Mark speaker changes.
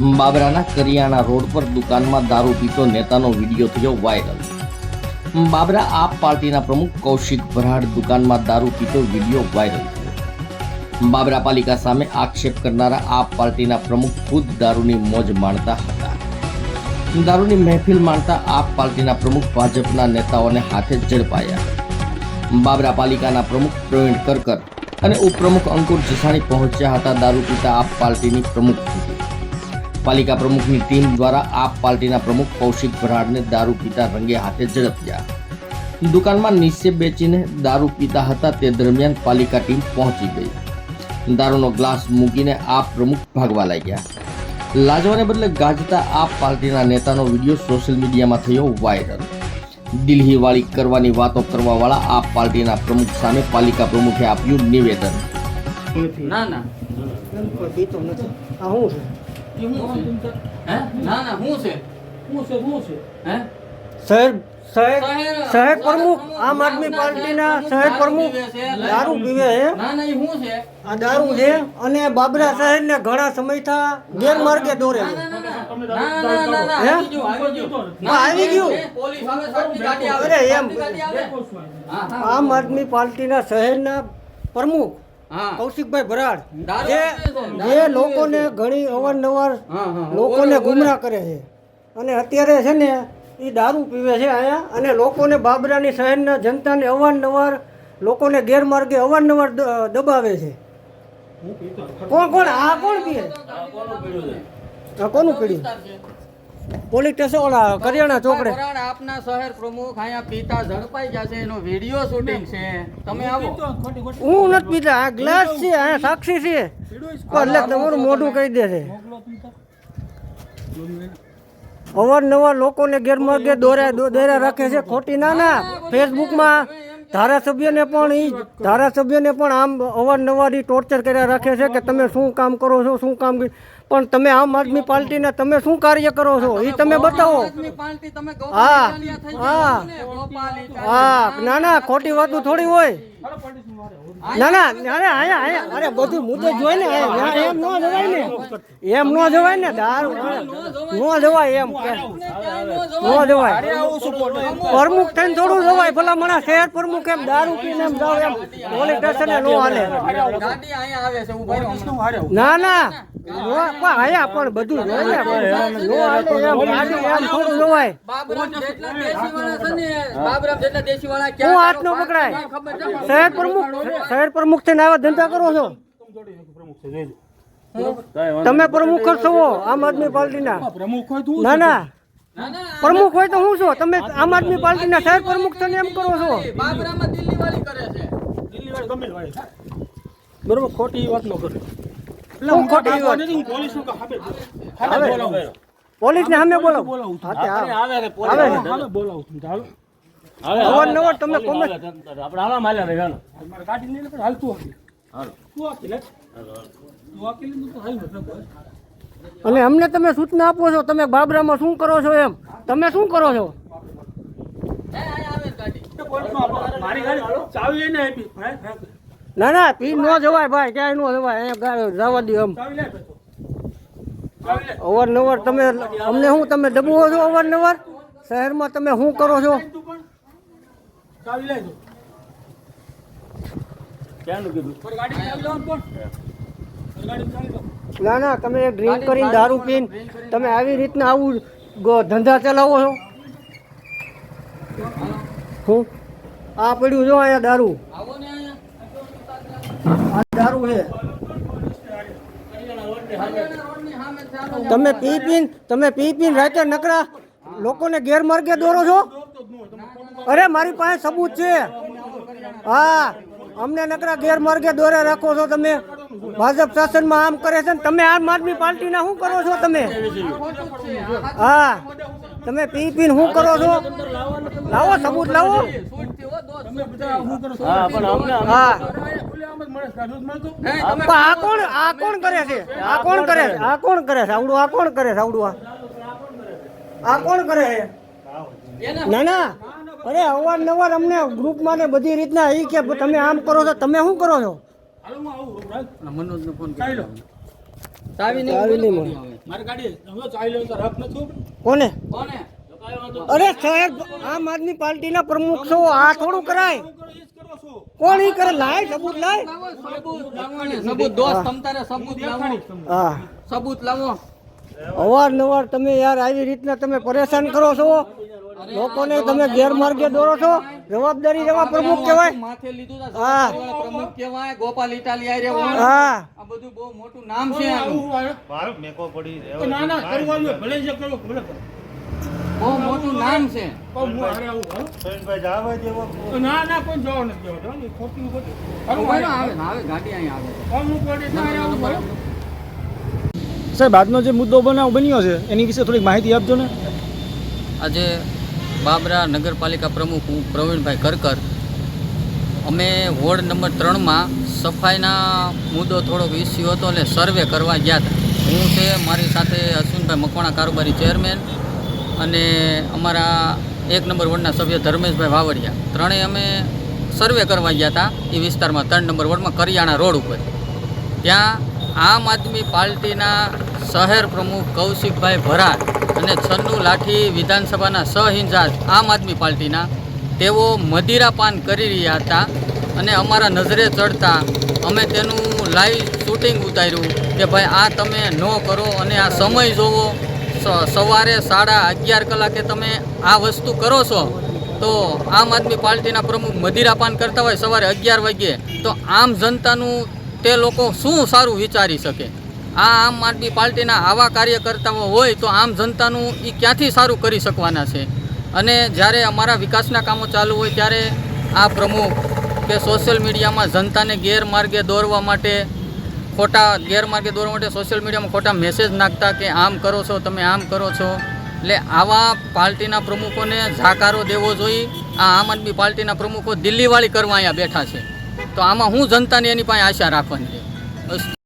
Speaker 1: બાબરાના કરિયાણા road પર દુકાનમાં દારૂ પીતો નેતાનો વીડિયો થયો વાયરલ. બાબરા આપ પાર્ટીના પ્રમુખ કૌશિક ભરાડ દુકાનમાં દારૂ પીતો વીડિયો વાયરલ થયો. બાબરા પાલિકા સામે આક્ષેપ કરનારા આપ પાર્ટીના પ્રમુખ ખુદ દારૂની મોજ માણતા હતા. દારૂની મહેફિલ માણતા આપ પાર્ટીના પ્રમુખ ભાજપના નેતાઓને હાથે ઝડપાયા. બાબરા પાલિકાના પ્રમુખ પ્રવીણ કરકર અને ઉપપ્રમુખ અંકુર જસાણી પહોંચ્યા હતા દારૂ પીતા આપ પાર્ટીની પ્રમુખ પાલિકા પ્રમુખની ટીમ દ્વારા આપ પાર્ટીના પ્રમુખ કૌશિક ભરાડને દારૂ પીતા રંગે હાથે ઝડપ્યા. દુકાનમાં નીચે બેચીને દારૂ પીતા હતા તે દરમિયાન પાલિકા ટીમ પહોંચી ગઈ. દારૂનો ગ્લાસ મૂકીને આપ પ્રમુખ ભાગવા લાગ્યા. લાજવાને બદલે ગાજતા આપ પાર્ટીના નેતાનો વીડિયો સોશિયલ મીડિયામાં થયો વાયરલ. દિલ્હીવાળી કરવાની વાતો કરવાવાળા આપ પાર્ટીના પ્રમુખ સામે પાલિકા પ્રમુખે આપ્યું નિવેદન.
Speaker 2: ના ના.
Speaker 3: પીતો નથી. આ શું છે?
Speaker 2: ના ના સાહેબ છે. શું છે શું છે? હે?
Speaker 3: શહેર શહેર પ્રમુખ આમ આદમી પાર્ટીના શહેર પ્રમુખ. દારૂ પીવે છે.
Speaker 2: ના ના એ શું છે.
Speaker 3: આ દારૂ છે અને બાબરા શહેરને ઘણા સમયથી ગેરમાર્ગે દોરે છે.
Speaker 2: ના ના ના ના
Speaker 3: હે?
Speaker 2: આવી ગયું
Speaker 3: અરે, એમ.
Speaker 2: સાહેબની ગાડી આવે. હા હા.
Speaker 3: આમ આદમી પાર્ટીના શહેરના પ્રમુખ. કૌશિકભાઈ ભરાડ જે જે લોકોને ઘણી અવારનવાર
Speaker 2: હા હા
Speaker 3: લોકોને ગુમરાહ કરે છે. અને અત્યારે છે ને એ દારૂ પીવે છે અહીંયા. અને લોકોને બાબરાની શહેરના જનતાને અવારનવાર લોકોને ગેરમાર્ગે અવારનવાર દ- દબાવે છે. કોણ કોણ? આ કોણ પીએ આ કોનું પીડ્યું? પોલીસ સ્ટેશન ઓલા કરિયાણા ચોકડે
Speaker 2: આપના શહેર પ્રમુખ અહીંયા પિતા ઝડપાઈ જશે એનો વીડિયો શૂટિંગ છે. તમે આવો.
Speaker 3: હું નથી પીતા આ ગ્લાસ છે આ સાક્ષી છે. એટલે તમારું મોઢું કહી દે છે. અવારનવાર લોકોને ગેરમાર્ગે દોર્યા દોર્યા દોરા રાખે છે ખોટી ના ના. ફેસબુકમાં ધારાસભ્યને પણ એ ધારાસભ્યને પણ આમ અવારનવાર ઈ ટોર્ચર કર્યા રાખે છે કે તમે શું કામ કરો છો શું કામ પણ તમે આમ આદમી પાર્ટીના તમે શું કાર્ય કરો છો? એ તમે બતાવો.
Speaker 2: આદમી પાર્ટી તમે
Speaker 3: હા, હા. હા ના ના ખોટી વાતો થોડી હોય. ના ના અરે અહીંયા આયા આયા અરે બધું મુદ્દે જોઈ ને એમ ન જવાય ને. એમ ન જવાય ને દારૂ ન જવાય એમ ન જવાય. પ્રમુખ થઈને થોડું જવાય ભલા મણા શહેર પ્રમુખ એમ દારૂ પીને એમ જાવ એમ. પોલીસ સ્ટેશને નો હાલે. ના ના. પણ આયા પણ બધું જોઈ ને હું હાથ નો પકડાય? શહેર પ્રમુખ શહેર પ્રમુખ થઈને આવા ધંધા કરો છો? તમે પ્રમુખ છો આમ આદમી પાર્ટીના. ના ના.
Speaker 2: ના, ના,
Speaker 3: પ્રમુખ હોય તો હું છો. તમે આમ આદમી પાર્ટીના શહેર પ્રમુખ થઈને એમ કરો છો.
Speaker 2: બાબરામાં દિલ્હીવાળી કરે છે.
Speaker 4: બરોબર ખોટી વાત ન કરે
Speaker 3: હું ખોટી વાત. પોલીસ ને સામે બોલો હા, તે આવે. આવે ને.
Speaker 4: હાલે બોલાવું ચાલો
Speaker 3: અવારનવાર તમે કોમેન્ટ
Speaker 4: આપણે આવા માલ્યા રહે હાલો. મારે ગાડી લઈને પણ હાલતું હતી હાલો. તું આપી લે તું આપી લે તો હાલ મતલબ
Speaker 3: અને અમને તમે સૂચના આપો છો તમે બાબરામાં શું કરો છો એમ? તમે શું કરો છો? ના ના પી ન જવાય ભાઈ ક્યાંય ન જવાય અહીંયા જવા દે એમ. અવારનવાર તમે અમને શું તમે દબવો છો અવારનવાર? શહેરમાં તમે શું કરો છો?
Speaker 4: ચાવી લે. તું ક્યાંનું કીધું? ગાડી ચાવી લો કોણ? ગાડી ચાવી લો.
Speaker 3: ના ના તમે ડ્રિંક કરીને દારૂ પીને તમે આવી રીતના આવું ધંધા ચલાવો છો? હું? આ પડ્યું જો અહીંયા દારૂ.
Speaker 2: આવો ને અહીંયા.
Speaker 3: આ દારૂ છે.
Speaker 2: રોડની સામે ચાલો.
Speaker 3: તમે પી પીને તમે પી પીને રાતે નકરા લોકોને ગેરમાર્ગે દોરો છો? અરે મારી પાસે સબૂત છે. હા અમને નકરા ગેરમાર્ગે દોરે રાખો છો તમે. ભાજપ શાસનમાં આમ કરે છે ને તમે આમ આદમી પાર્ટીના શું કરો છો તમે? હા તમે પી પીને શું કરો છો? લાવો સબૂત લાવો.
Speaker 2: હો,
Speaker 3: આ કોણ આ કોણ કરે છે? આ કોણ કરે છે? આ કોણ કરે છે? આવડું આ કોણ કરે છે? આવડું આ કોણ કરે છે? ના ના. અરે અવારનવાર અમને ગ્રુપમાં ને બધી રીતના એ કે તમે આમ કરો છો તમે શું કરો છો?
Speaker 4: આવું
Speaker 2: મનોજનો ફોન. આવે.
Speaker 3: કોને?
Speaker 2: કોને?
Speaker 3: અરે સાહેબ આમ આદમી પાર્ટીના પ્રમુખ છો આ થોડું કરાય. કોણ ઈ કરે? લાય સબૂત લાય.
Speaker 2: સબૂત દોસ્ત તમતારે સબૂત લાવો.
Speaker 3: હા.
Speaker 2: સબૂત લાવો.
Speaker 3: અવારનવાર તમે યાર આવી રીતના તમે પરેશાન કરો છો. લોકોને તમે ગેરમાર્ગે દોરો છો. જવાબદારી રહેવા પ્રમુખ કહેવાય.
Speaker 2: માથે લીધું
Speaker 3: હા.
Speaker 2: પ્રમુખ કહેવાય. ગોપાલ ઇટાલિયા રે
Speaker 3: હા.
Speaker 2: આ બધું બહુ મોટું નામ છે આનું.
Speaker 4: ના ના કરવું ભલે જે કરવું ભલે
Speaker 2: બહુ મોટું નામ છે.
Speaker 4: પણ હું હારે આવું હાલો. ના ના કોઈ જવા નથી ખોટું ખોટું.
Speaker 2: આવે આવે ગાડી આવે.
Speaker 5: સાહેબ આજનો જે મુદ્દો બનાવ બન્યો છે એની વિશે થોડીક માહિતી આપજો ને.
Speaker 6: આજે બાબરા નગરપાલિકા પ્રમુખ હું પ્રવીણભાઈ કરકર. અમે વોર્ડ નંબર ત્રણમાં સફાઈના મુદ્દો થોડોક ઇસ્યુ હતો એટલે સર્વે કરવા ગયા હતા. હું છે, મારી સાથે અશ્વિનભાઈ મકવાણા કારોબારી ચેરમેન અને અમારા એક નંબર વોર્ડના સભ્ય ધર્મેશભાઈ વાવડિયા. ત્રણેય અમે સર્વે કરવા ગયા હતા. એ વિસ્તારમાં ત્રણ નંબર વોર્ડમાં કરિયાણા રોડ ઉપર. ત્યાં આમ આદમી પાર્ટીના શહેર પ્રમુખ કૌશિકભાઈ ભરાડ અને છન્નુ લાઠી વિધાનસભાના સહ આમ આદમી પાર્ટીના, તેઓ મદિરાપાન કરી રહ્યા હતા અને અમારા નજરે ચડતા અમે તેનું લાઈવ શૂટિંગ ઉતાર્યું કે ભાઈ આ તમે ન કરો અને આ સમય જોવો. સવારે સાડા અગિયાર કલાકે તમે આ વસ્તુ કરો છો. તો આમ આદમી પાર્ટીના પ્રમુખ મદિરાપાન કરતા હોય સવારે અગિયાર વાગ્યે, તો આમ જનતાનું તે લોકો શું સારું વિચારી શકે? આ આમ આદમી પાર્ટીના આવા કાર્યકર્તાઓ હોય તો આમ જનતાનું એ ક્યાંથી સારું કરી શકવાના છે? અને જ્યારે અમારા વિકાસના કામો ચાલુ હોય ત્યારે આ પ્રમુખ કે સોશિયલ મીડિયામાં જનતાને ગેરમાર્ગે દોરવા માટે ખોટા, ગેરમાર્ગે દોરવા માટે સોશિયલ મીડિયામાં ખોટા મેસેજ નાખતા કે આમ કરો છો, તમે આમ કરો છો. એટલે આવા પાર્ટીના પ્રમુખોને જાકારો દેવો જોઈએ આ આમ આદમી પાર્ટીના પ્રમુખો દિલ્હીવાળી કરવા અહીંયા બેઠા છે. તો આમાં હું જનતાને એની પાસે આશા રાખવાની છે.